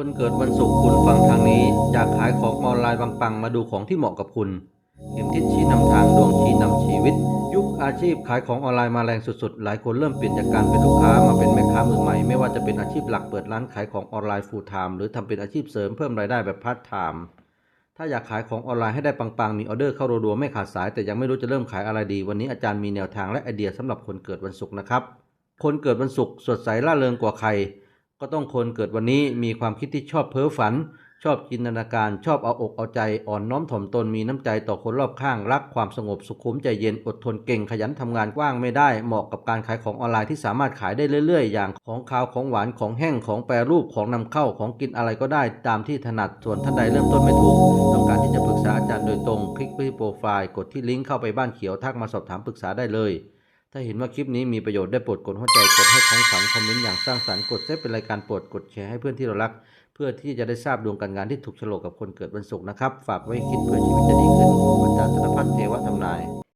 คนเกิดวันศุกร์คุณฟังทางนี้อยากขายของออนไลน์ปังๆ มาดูของที่เหมาะกับคุณเข็มทิศชี้นำทางดวงชี้นำชีวิต ยุคอาชีพขายของออนไลน์มาแรงสุดๆ หลายคนเริ่มเปลี่ยนจากการเป็นลูกค้ามาเป็นแม่ค้ามือใหม่ ไม่ว่าจะเป็นอาชีพหลักเปิดร้านขายของออนไลน์ฟูลไทม์หรือทำเป็นอาชีพเสริมเพิ่มรายได้แบบพาร์ทไทม์ถ้าอยากขายของออนไลน์ให้ได้ปังๆ มีออเดอร์เข้ารัวๆไม่ขาดสาย แต่ยังไม่รู้จะเริ่มขายอะไรดี วันนี้อาจารย์มีแนวทางและไอเดียสำหรับคนเกิดวันศุกร์นะครับคนเกิดวันศุกร์สดใสร่าเริงกว่าใคร ก็ต้องคนเกิดวันนี้มีความคิดที่ชอบเพ้อฝัน ชอบจินตนาการชอบเอาอกเอาใจอ่อนน้อมถ่อมตนมีน้ำใจต่อคนรอบข้างรักความสงบสุขุมใจเย็นอดทนเก่งขยันทำงานกว้างไม่ได้เหมาะกับการขายของออนไลน์ที่สามารถขายได้เรื่อย ๆ อย่างของคาวของหวานของแห้งของแปรรูปของนำเข้าของกินอะไรก็ได้ตามที่ถนัดส่วนท่านใดเริ่มต้นไม่ถูกต้องการที่จะปรึกษาอาจารย์โดยตรง คลิกไปที่โปรไฟล์กดที่ลิงก์เข้าไปบ้านเขียวทักมาสอบถามปรึกษาได้เลย ถ้าเห็นว่าคลิปนี้มีประโยชน์ได้โปรดกดหัวใจกดให้ของขวัญคอมเมนต์อย่างสร้างสรรค์กดเซฟเป็นรายการโปรดกดแชร์ให้เพื่อนที่เรารัก เพื่อที่จะได้ทราบดวงการงานที่ถูกโฉลกกับคนเกิดวันศุกร์นะครับ ฝากไว้คิดเพื่อชีวิตจะดีขึ้น